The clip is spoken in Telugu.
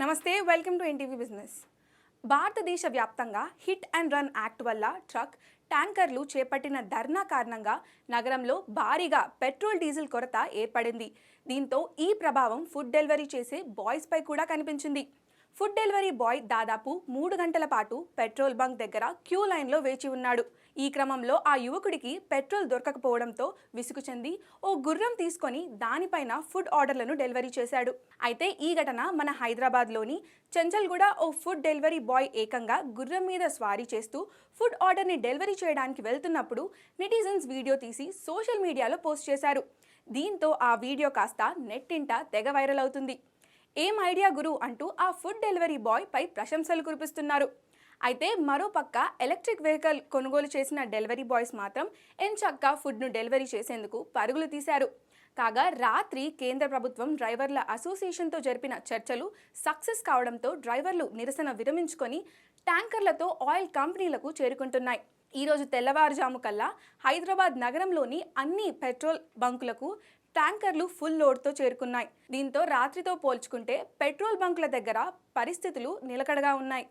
నమస్తే వెల్కమ్ టు ఎన్టీవీ బిజినెస్. భారతదేశ వ్యాప్తంగా హిట్ అండ్ రన్ యాక్ట్ వల్ల ట్రక్ ట్యాంకర్లు చేపట్టిన ధర్నా కారణంగా నగరంలో భారీగా పెట్రోల్ డీజిల్ కొరత ఏర్పడింది. దీంతో ఈ ప్రభావం ఫుడ్ డెలివరీ చేసే బాయ్స్పై కూడా కనిపించింది. ఫుడ్ డెలివరీ బాయ్ దాదాపు మూడు గంటల పాటు పెట్రోల్ బంక్ దగ్గర క్యూ లైన్లో వేచి ఉన్నాడు. ఈ క్రమంలో ఆ యువకుడికి పెట్రోల్ దొరకకపోవడంతో విసుగు చెంది ఓ గుర్రం తీసుకొని దానిపైన ఫుడ్ ఆర్డర్లను డెలివరీ చేశాడు. అయితే ఈ ఘటన మన హైదరాబాద్లోని చంచల్గూడ ఓ ఫుడ్ డెలివరీ బాయ్ ఏకంగా గుర్రం మీద స్వారీ చేస్తూ ఫుడ్ ఆర్డర్ని డెలివరీ చేయడానికి వెళ్తున్నప్పుడు నెటిజన్స్ వీడియో తీసి సోషల్ మీడియాలో పోస్ట్ చేశారు. దీంతో ఆ వీడియో కాస్త నెట్టింట తెగ వైరల్ అవుతుంది. ఏం ఐడియా గురు అంటూ ఆ ఫుడ్ డెలివరీ బాయ్ పై ప్రశంసలు కురిపిస్తున్నారు. అయితే మరోపక్క ఎలక్ట్రిక్ వెహికల్ కొనుగోలు చేసిన డెలివరీ బాయ్స్ మాత్రం ఎంచక్కా ఫుడ్ను డెలివరీ చేసేందుకు పరుగులు తీశారు. కాగా రాత్రి కేంద్ర ప్రభుత్వం డ్రైవర్ల అసోసియేషన్తో జరిపిన చర్చలు సక్సెస్ కావడంతో డ్రైవర్లు నిరసన విరమించుకొని ట్యాంకర్లతో ఆయిల్ కంపెనీలకు చేరుకుంటున్నాయి. ఈ రోజు తెల్లవారుజాము కల్లా హైదరాబాద్ నగరంలోని అన్ని పెట్రోల్ బంకులకు ట్యాంకర్లు ఫుల్ లోడ్తో చేరుకున్నాయి. దీంతో రాత్రితో పోల్చుకుంటే పెట్రోల్ బంకుల దగ్గర పరిస్థితులు నిలకడగా ఉన్నాయి.